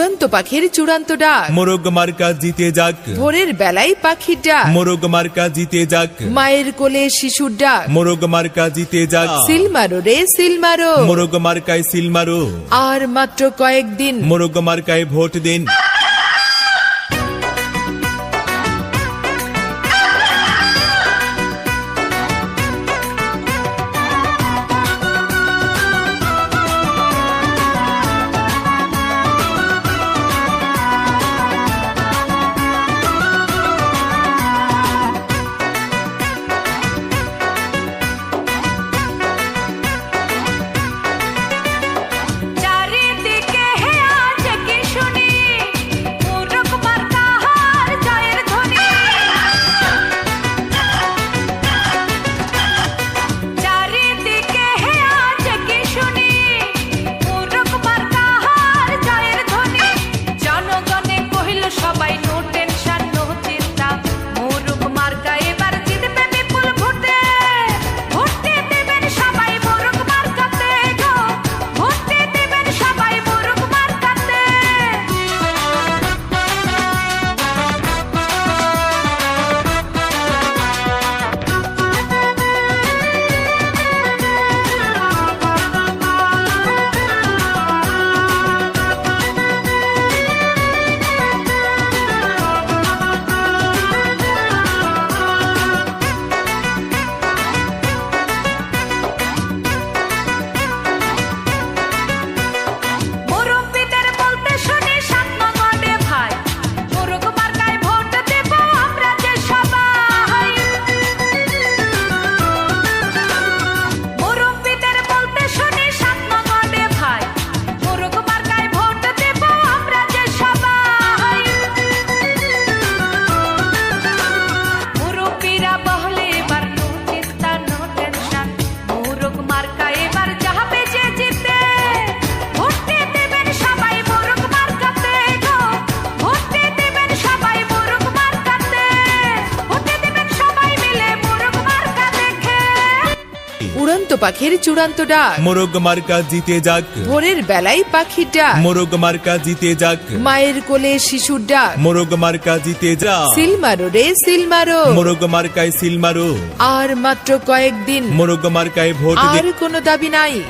উড়ন্ত পাখির চূড়ান্ত ডাক। মোরগ মার্কা জিতে যাক। ভোরের বেলায় পাখির ডাক। মোরগ মার্কা জিতে যাক। মায়ের কোলে শিশুর ডাক। মোরগ মার্কা জিতে যাক। সিল মারো রে সিল মারো। মোরগ মার্কায় সিল মারো। আর মাত্র কয়েকদিন। মোরগ মার্কায় ভোট দিন। উড়ন্ত পাখির চূড়ান্ত ডাক। মোরগ মার্কা জিতে যাক। ভোরের বেলায় পাখির ডাক। মোরগ মার্কা জিতে যাক। মায়ের কোলে শিশুর ডাক। মোরগ মার্কা জিতে যা। সিল মারো রে সিল মারো। মোরগ মার্কায় সিল মারো। আর মাত্র কয়েকদিন। মোরগ মার্কায় ভোট আর কোনো দাবি নাই।